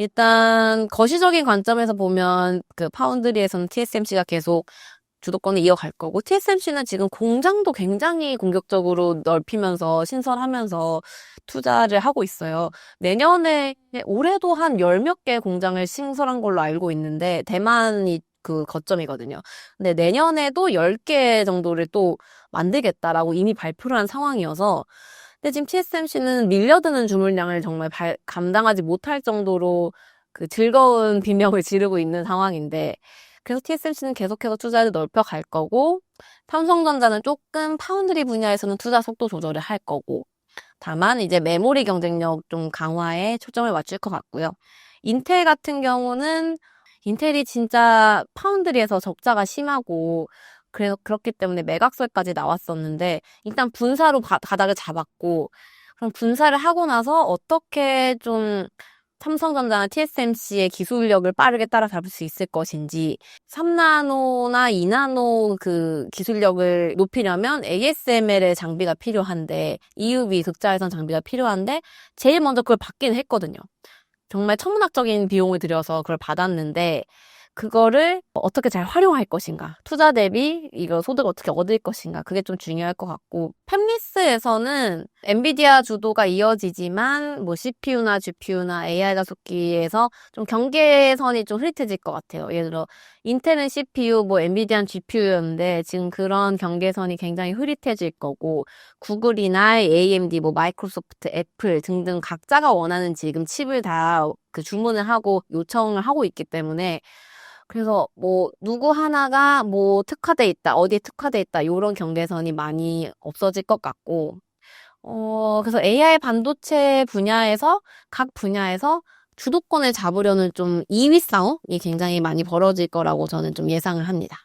일단 거시적인 관점에서 보면 그 파운드리에서는 TSMC가 계속 주도권을 이어갈 거고 TSMC는 지금 공장도 굉장히 공격적으로 넓히면서 신설하면서 투자를 하고 있어요. 내년에 올해도 한 열 몇 개 공장을 신설한 걸로 알고 있는데 대만이 그 거점이거든요. 근데 내년에도 10개 정도를 또 만들겠다라고 이미 발표를 한 상황이어서 근데 지금 TSMC는 밀려드는 주물량을 정말 발- 감당하지 못할 정도로 그 즐거운 비명을 지르고 있는 상황인데 그래서 TSMC는 계속해서 투자를 넓혀 갈 거고 삼성전자는 조금 파운드리 분야에서는 투자 속도 조절을 할 거고 다만 이제 메모리 경쟁력 좀 강화에 초점을 맞출 것 같고요. 인텔 같은 경우는 인텔이 진짜 파운드리에서 적자가 심하고 그래서 그렇기 때문에 매각설까지 나왔었는데 일단 분사로 바, 바닥을 잡았고 그럼 분사를 하고 나서 어떻게 좀 삼성전자나 TSMC의 기술력을 빠르게 따라잡을 수 있을 것인지 3나노나 2나노 그 기술력을 높이려면 ASML의 장비가 필요한데 EUV 극자회선 장비가 필요한데 제일 먼저 그걸 받기는 했거든요. 정말 천문학적인 비용을 들여서 그걸 받았는데 그거를 어떻게 잘 활용할 것인가? 투자 대비 이거 소득 어떻게 얻을 것인가? 그게 좀 중요할 것 같고. 팹리스에서는 엔비디아 주도가 이어지지만 뭐 CPU나 GPU나 AI 가속기에서 좀 경계선이 좀 흐릿해질 것 같아요. 예를 들어 인텔은 CPU, 뭐 엔비디아는 GPU였는데 지금 그런 경계선이 굉장히 흐릿해질 거고 구글이나 AMD, 뭐 마이크로소프트, 애플 등등 각자가 원하는 지금 칩을 다 그 주문을 하고 요청을 하고 있기 때문에 그래서 뭐 누구 하나가 뭐 특화돼 있다, 어디에 특화돼 있다 이런 경계선이 많이 없어질 것 같고 어 그래서 AI 반도체 분야에서 각 분야에서 주도권을 잡으려는 좀 2위 싸움이 굉장히 많이 벌어질 거라고 저는 좀 예상을 합니다.